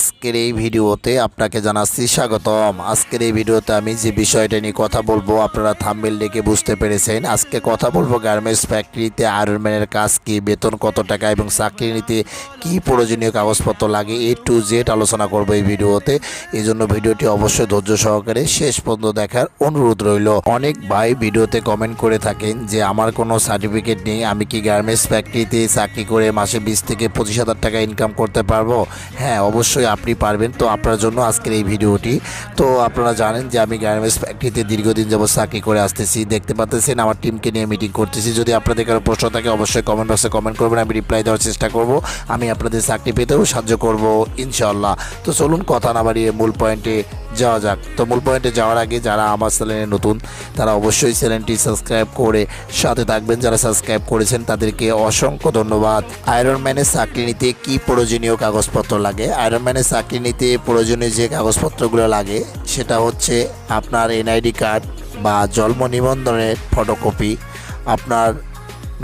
আজকের এই ভিডিওতে আপনাকে জানাচ্ছি স্বাগতম। আজকের এই ভিডিওতে আমি যে বিষয়টা নিয়ে কথা বলব, আপনারা থাম্বেল দেখে বুঝতে পেরেছেন। আজকে কথা বলব গার্মেন্টস ফ্যাক্টরিতে আয়রনম্যানের কাজ কি, বেতন কত টাকা এবং চাকরি নিতে কী, প্রয়োজনীয় কাগজপত্র লাগে এ টু জেড আলোচনা করব এই ভিডিওতে। এই জন্য ভিডিওটি অবশ্যই ধৈর্য সহকারে শেষ পর্যন্ত দেখার অনুরোধ রইল। অনেক ভাই ভিডিওতে কমেন্ট করে থাকেন যে, আমার কোনো সার্টিফিকেট নেই, আমি কি গার্মেন্টস ফ্যাক্টরিতে চাকরি করে মাসে বিশ থেকে পঁচিশ হাজার টাকা ইনকাম করতে পারব? হ্যাঁ অবশ্যই আপনি পারবেন। তো আপনার জন্য আজকের এই ভিডিওটি। তো আপনারা জানেন যে আমি গার্মেন্টস ফ্যাক্টরিতে দীর্ঘদিন যাবৎ চাকরি করে আসতেছি। দেখতে পাচ্ছেন আমার টিমকে নিয়ে মিটিং করতেছি। যদি আপনাদের কারও প্রশ্ন থাকে, অবশ্যই কমেন্ট বক্সে কমেন্ট করবেন। আমি রিপ্লাই দেওয়ার চেষ্টা করব। আমি আপনাদের চাকরি পেতেও সাহায্য করব ইনশাল্লাহ তো চলুন, কথা না বাড়িয়ে মূল পয়েন্টে যাওয়া যাক। তো মূল পয়েন্টে যাওয়ার আগে যারা আমার চ্যানেলে নতুন, তারা অবশ্যই চ্যানেলটি সাবস্ক্রাইব করে সাথে থাকবেন। যারা সাবস্ক্রাইব করেছেন, তাদেরকে অসংখ্য ধন্যবাদ। আয়রন আয়রনম্যানের চাকরি নিতে কী প্রয়োজনীয় কাগজপত্র লাগে? আয়রন আয়রনম্যানের চাকরি নিতে প্রয়োজনীয় যে কাগজপত্রগুলো লাগে, সেটা হচ্ছে আপনার এনআইডি কার্ড বা জন্ম নিবন্ধনের ফটোকপি আপনার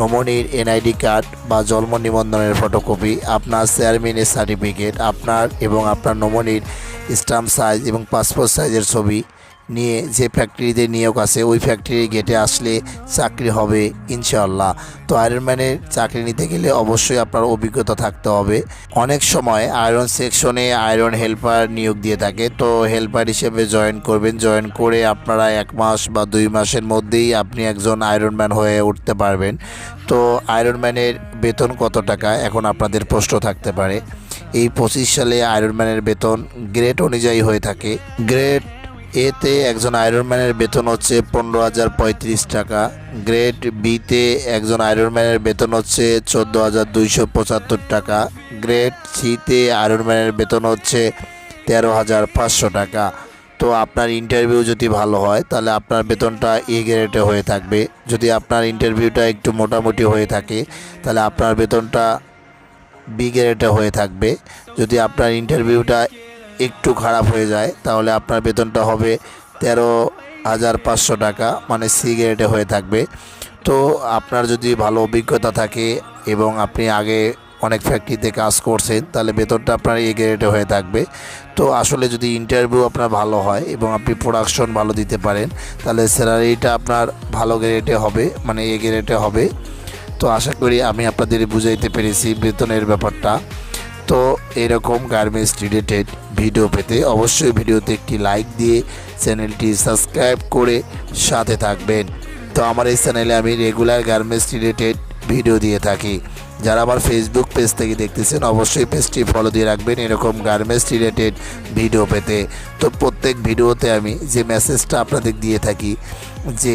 নমনির এনআইডি কার্ড বা জন্ম নিবন্ধনের ফটোকপি আপনার চেয়ারম্যানের সার্টিফিকেট আপনার এবং আপনার নমনির স্টাম্প সাইজ এবং পাসপোর্ট সাইজের ছবি নিয়ে যে ফ্যাক্টরিতে নিয়োগ আছে, ওই ফ্যাক্টরির গেটে আসলে চাকরি হবে ইনশাআল্লাহ। তো আয়রনম্যানের চাকরি নিতে গেলে অবশ্যই আপনার অভিজ্ঞতা থাকতে হবে। অনেক সময় আয়রন সেকশনে আয়রন হেল্পার নিয়োগ দিয়ে থাকে। তো হেল্পার হিসেবে জয়েন করবেন। জয়েন করে আপনারা এক মাস বা দুই মাসের মধ্যেই আপনি একজন আয়রনম্যান হয়ে উঠতে পারবেন। তো আয়রনম্যানের বেতন কত টাকা? এখন আপনাদের প্রশ্ন থাকতে পারে। এই পঁচিশ সালে আয়রনম্যানের বেতন গ্রেড অনুযায়ী হয়ে থাকে। গ্রেড এতে একজন আয়রনম্যানের বেতন হচ্ছে পনেরো হাজার পঁয়ত্রিশ টাকা। গ্রেড বিতে একজন আয়রনম্যানের বেতন হচ্ছে চোদ্দ হাজার দুইশো পঁচাত্তর টাকা। গ্রেড সিতে আয়রনম্যানের বেতন হচ্ছে তেরো হাজার পাঁচশো টাকা। তো আপনার ইন্টারভিউ যদি ভালো হয়, তাহলে আপনার বেতনটা এ গ্রেডে হয়ে থাকবে। যদি আপনার ইন্টারভিউটা একটু মোটামুটি হয়ে থাকে, তাহলে আপনার বেতনটা বি গ্রেডে হয়ে থাকবে। যদি আপনার ইন্টারভিউটা একটু খারাপ হয়ে যায়, তাহলে আপনার বেতনটা হবে তেরো হাজার পাঁচশো টাকা মানে সি গ্রেডে হয়ে থাকবে। তো আপনার যদি ভালো অভিজ্ঞতা থাকে এবং আপনি আগে অনেক ফ্যাক্টরিতে কাজ করছেন, তাহলে বেতনটা আপনার এ গ্রেডে হয়ে থাকবে। তো আসলে যদি ইন্টারভিউ আপনার ভালো হয় এবং আপনি প্রোডাকশন ভালো দিতে পারেন, তাহলে স্যালারিটা আপনার ভালো গ্রেডে হবে মানে এ গ্রেডে হবে। তো আশা করি আমি আপনাদের বুঝাইতে পেরেছি বেতনের ব্যাপারটা। তো এরকম গার্মেন্টস রিলেটেড ভিডিও পেতে অবশ্যই ভিডিওতে একটি লাইক দিয়ে চ্যানেলটি সাবস্ক্রাইব করে সাথে থাকবেন। তো আমার এই চ্যানেলে আমি রেগুলার গার্মেন্টস রিলেটেড ভিডিও দিয়ে থাকি। যারা আমার ফেসবুক পেজ থেকে দেখতেছেন, অবশ্যই পেজটি ফলো দিয়ে রাখবেন এরকম গার্মেন্টস রিলেটেড ভিডিও পেতে। তো প্রত্যেক ভিডিওতে আমি যে মেসেজটা আপনাদের দিয়ে থাকি, যে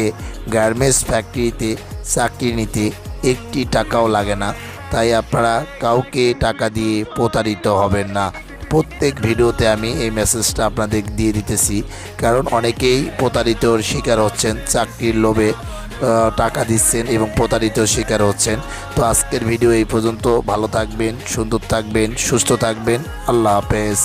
গার্মেন্টস ফ্যাক্টরিতে চাকরি নিতে একটি টাকাও লাগে না। তাই আপনারা কাউকে টাকা দিয়ে প্রতারিত হবেন না। প্রত্যেক ভিডিওতে আমি এই মেসেজটা আপনাদের দিয়ে দিতেছি। কারণ অনেকেই প্রতারিতর শিকার হচ্ছেন, চাকরির লোভে টাকা দিচ্ছেন এবং প্রতারিত শিকার হচ্ছেন। তো আজকের ভিডিও এই পর্যন্ত। ভালো থাকবেন, সুন্দর থাকবেন, সুস্থ থাকবেন। আল্লাহ হাফেজ।